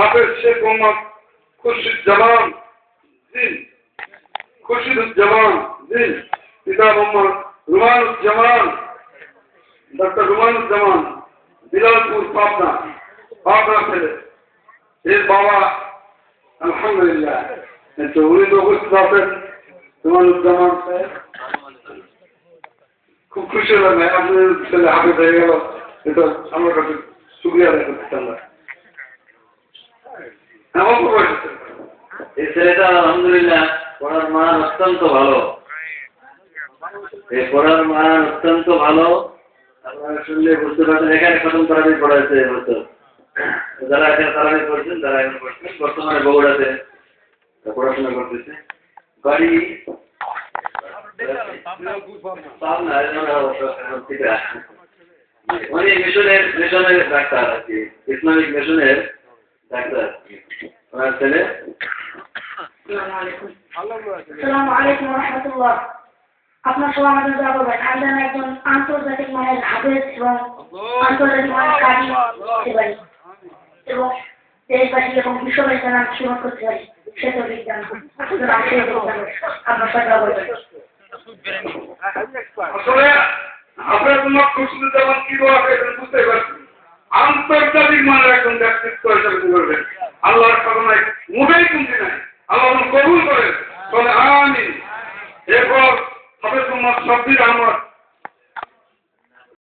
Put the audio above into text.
হাফেজ শেখ মোহাম্মদ খুরশিদুজ্জামান জিন খুরশিদুজ্জামান জিন, পিতা মোহাম্মদ রুমানুজ্জামান ডক্টর রুমানুজ্জামান বিলালপুর, পাবনা পাবনা ছেলে এর বাবা, আলহামদুলিল্লাহ। তো উনি তো উপস্থিত আছেন রুমানুজ্জামান খুব খুশি হলাম আপনার ছেলে হাতে হয়ে গেল। এটা আমার কাছে সুক্রিয়া করতে বয়সে এই ছেলেটা আলহামদুলিল্লাহ পড়ার মান অত্যন্ত ভালো। এই পড়ার মান অত্যন্ত ভালো। আপনারা শুনলে বুঝতে পারছেন এখানে প্রথম তারাবি পড়াইছে হয়তো যারা এখানে তারাবি পড়ছেন, তারা এখন পড়ছেন। বর্তমানে বগুড়াতে পড়াশোনা করতেছে। বাড়ি। উনি মিশনের মিশনের ডাক্তার আর কি, ইসলামিক মিশনের ডাক্তার ওনার ছেলে? আপনার সবাই আমাদের দোয়া করবেন। আমি যেন একজন আন্তর্জাতিক মানের হাফেজ এবং আন্তর্জাতিক মানের কাজী হতে পারি। এবং দেশবাসী এবং বিশ্ববাসী যেন আমি করতে পারি। সে তো বিজ্ঞান। আপনার আসলে খুশিদুজ্জামান কি বলা হয়েছে বুঝতে পারছি। আন্তর্জাতিক মানের একজন ব্যক্তিত্ব হিসাবে করবেন আল্লাহর সাধনায় মোটেই কমতি নাই। আল্লাহ কবুল করেন। বলে আমি এরপর হবে তোমার সব্বির আহমদ।